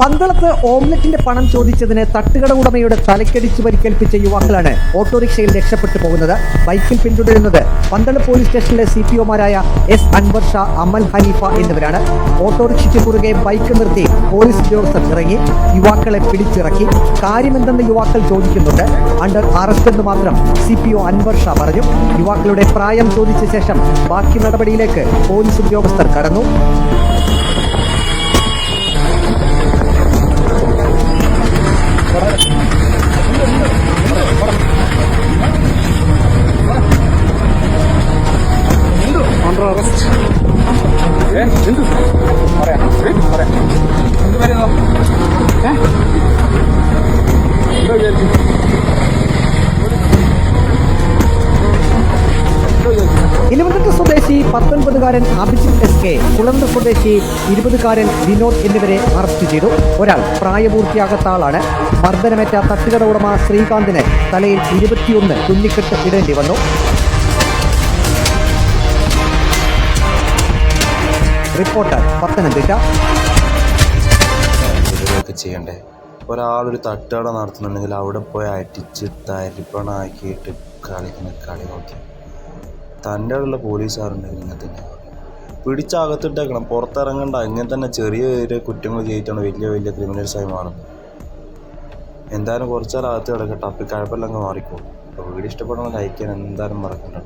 പന്തളത്ത് ഓംലറ്റിന്റെ പണം ചോദിച്ചതിന് തട്ടുകട ഉടമയുടെ തലക്കടിച്ച് പരിക്കേൽപ്പിച്ച യുവാക്കളാണ് ഓട്ടോറിക്ഷയിൽ രക്ഷപ്പെട്ടു പോകുന്നത്. ബൈക്കിൽ പിന്തുടരുന്നത് പന്തളം പോലീസ് സ്റ്റേഷനിലെ സി പി ഒമാരായ എസ് അൻവർ ഷാ അമൽ ഹനീഫ എന്നിവരാണ്. ഓട്ടോറിക്ഷയ്ക്ക് കുറുകെ ബൈക്ക് നിർത്തി പോലീസ് ഉദ്യോഗസ്ഥർ ഇറങ്ങി യുവാക്കളെ പിടിച്ചിറക്കി. കാര്യമെന്തെന്ന് യുവാക്കൾ ചോദിക്കുന്നുണ്ട്. അണ്ടർ അറസ്റ്റ് എന്ന് മാത്രം C P O Anwar Shah പറഞ്ഞു. യുവാക്കളുടെ പ്രായം ചോദിച്ച ശേഷം ബാക്കി നടപടിയിലേക്ക് പോലീസ് ഉദ്യോഗസ്ഥർ കടന്നു. ഏ സ്വദേശി പത്തൊൻപതുകാരൻ അഭിജിത് എസ് കെ കുളന്ത സ്വദേശി ഇരുപതുകാരൻ വിനോദ് എന്നിവരെ അറസ്റ്റ് ചെയ്തു. ഒരാൾ പ്രായപൂർത്തിയാകാത്ത ആളാണ്. മർദ്ദനമേറ്റ തട്ടുകട ഉടമ ശ്രീകാന്തിന് തലയിൽ ഇരുപത്തിയൊന്ന് തുന്നിക്കെട്ട് ഇടേണ്ടി വന്നു. റിപ്പോർട്ടർ പത്തനംതിട്ട. ഒരാളൊരു തട്ടുകട നടത്തുന്നുണ്ടെങ്കിൽ അവിടെ പോയി അടിച്ച് തരിപ്പണാക്കിയിട്ട് കളിക്കുന്ന കളി നോക്കി. തന്റെ അവിടെയുള്ള പോലീസുകാരുണ്ടെങ്കിൽ ഇങ്ങനെ തന്നെ പിടിച്ചകത്തിട്ടേക്കണം. പുറത്തിറങ്ങണ്ട. ഇങ്ങനെ തന്നെ ചെറിയ ചെറിയ കുറ്റങ്ങൾ ചെയ്തിട്ടാണ് വലിയ വലിയ ക്രിമിനൽസായി മാറുന്നത്. എന്തായാലും കുറച്ചാലകത്ത് കിടക്കട്ടെ അപ്പം കഴപ്പെല്ലാം അങ്ങ് മാറിക്കോളും. അപ്പോൾ വീഡിയോ ഇഷ്ടപ്പെടണം ലൈക്ക് എന്തായാലും മറക്കണ്ട